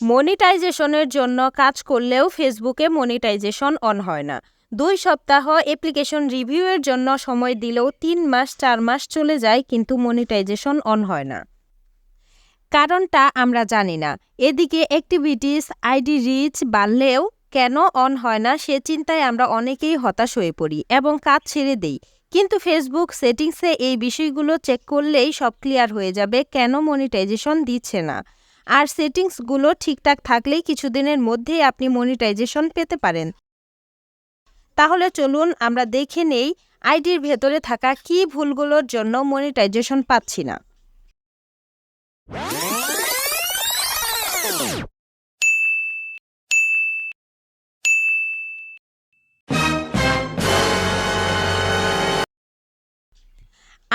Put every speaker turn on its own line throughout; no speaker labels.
মনিটাইজেশনের জন্য কাজ করলেও ফেসবুকে মনিটাইজেশন অন হয় না। দুই সপ্তাহ অ্যাপ্লিকেশন রিভিউয়ের জন্য সময় দিলেও তিন মাস, চার মাস চলে যায় কিন্তু মনিটাইজেশন অন হয় না। কারণটা আমরা জানি না। এদিকে অ্যাক্টিভিটিস, আইডি রিচ বাড়লেও কেন অন হয় না সে চিন্তায় আমরা অনেকেই হতাশ হয়ে পড়ি এবং কাজ ছেড়ে দেই। কিন্তু ফেসবুক সেটিংসে এই বিষয়গুলো চেক করলেই সব ক্লিয়ার হয়ে যাবে কেন মনিটাইজেশন দিচ্ছে না। আর সেটিংসগুলো ঠিকঠাক থাকলেই কিছুদিনের মধ্যেই আপনি মনিটাইজেশন পেতে পারেন। তাহলে চলুন আমরা দেখে নেই আইডির ভেতরে থাকা কি ভুলগুলোর জন্য মনিটাইজেশন পাচ্ছি না।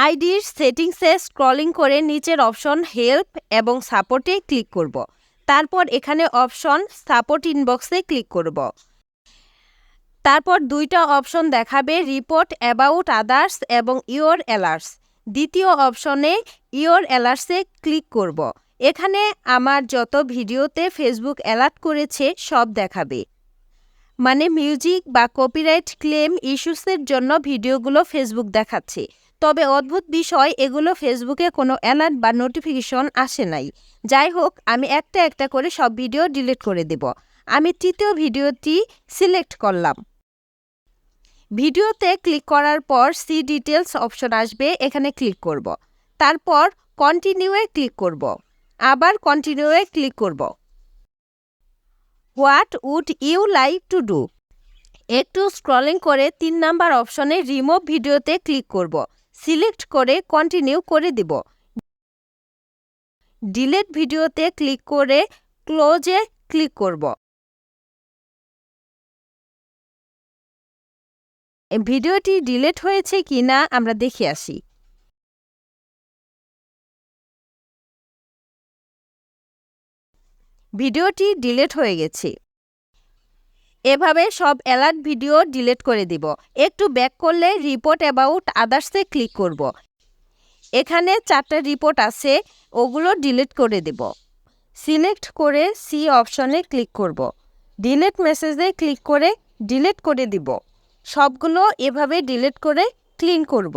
আইডির সেটিংসে স্ক্রলিং করে নিচের অপশন হেল্প এবং সাপোর্টে ক্লিক করব। তারপর এখানে অপশন সাপোর্ট ইনবক্সে ক্লিক করব। তারপর দুইটা অপশন দেখাবে, রিপোর্ট অ্যাবাউট আদার্স এবং ইওর অ্যালার্স। দ্বিতীয় অপশনে ইওর অ্যালার্সে ক্লিক করব। এখানে আমার যত ভিডিওতে ফেসবুক অ্যালার্ট করেছে সব দেখাবে। মানে মিউজিক বা কপিরাইট ক্লেম ইস্যুসের জন্য ভিডিওগুলো ফেসবুক দেখাচ্ছে। তবে অদ্ভুত বিষয়, এগুলো ফেসবুকে কোনো অ্যালার্ট বা নোটিফিকেশন আসে নাই। যাই হোক, আমি একটা একটা করে সব ভিডিও ডিলিট করে দেব। আমি তৃতীয় ভিডিওটি সিলেক্ট করলাম। ভিডিওতে ক্লিক করার পর সি ডিটেলস অপশন আসবে, এখানে ক্লিক করব। তারপর কন্টিনিউয়ে ক্লিক করব। আবার কন্টিনিউয়ে ক্লিক করব। What would you like to do? একটু স্ক্রলিং করে তিন নাম্বার অপশনে রিমুভ ভিডিওতে ক্লিক করব। সিলেক্ট করে কন্টিনিউ করে দিব। ডিলেট ভিডিওতে ক্লিক করে ক্লোজে ক্লিক করব। ভিডিওটি ডিলেট হয়েছে কি না আমরা দেখে আসি। ভিডিওটি ডিলেট হয়ে গেছে। এভাবে সব অ্যালার্ট ভিডিও ডিলিট করে দিব। একটু ব্যাক করলে রিপোর্ট অ্যাবাউট আদার্সে ক্লিক করব। এখানে চারটা রিপোর্ট আছে, ওগুলো ডিলিট করে দেব। সিলেক্ট করে সি অপশনে ক্লিক করব। ডিলিট মেসেজে ক্লিক করে ডিলিট করে দিব। সবগুলো এভাবে ডিলিট করে ক্লিন করব।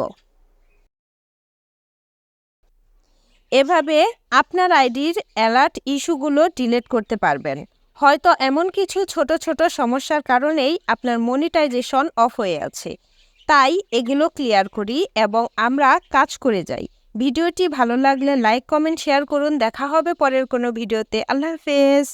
এভাবে আপনার আইডির অ্যালার্ট ইস্যুগুলো ডিলিট করতে পারবেন। হয়তো এমন কিছু ছোট ছোট সমস্যার কারণেই আপনার মনিটাইজেশন অফ হয়ে আছে। তাই এগুলো ক্লিয়ার করি এবং আমরা কাজ করে যাই। ভিডিওটি ভালো লাগলে লাইক, কমেন্ট, শেয়ার করুন। দেখা হবে পরের কোনো ভিডিওতে। আল্লাহ হাফেজ।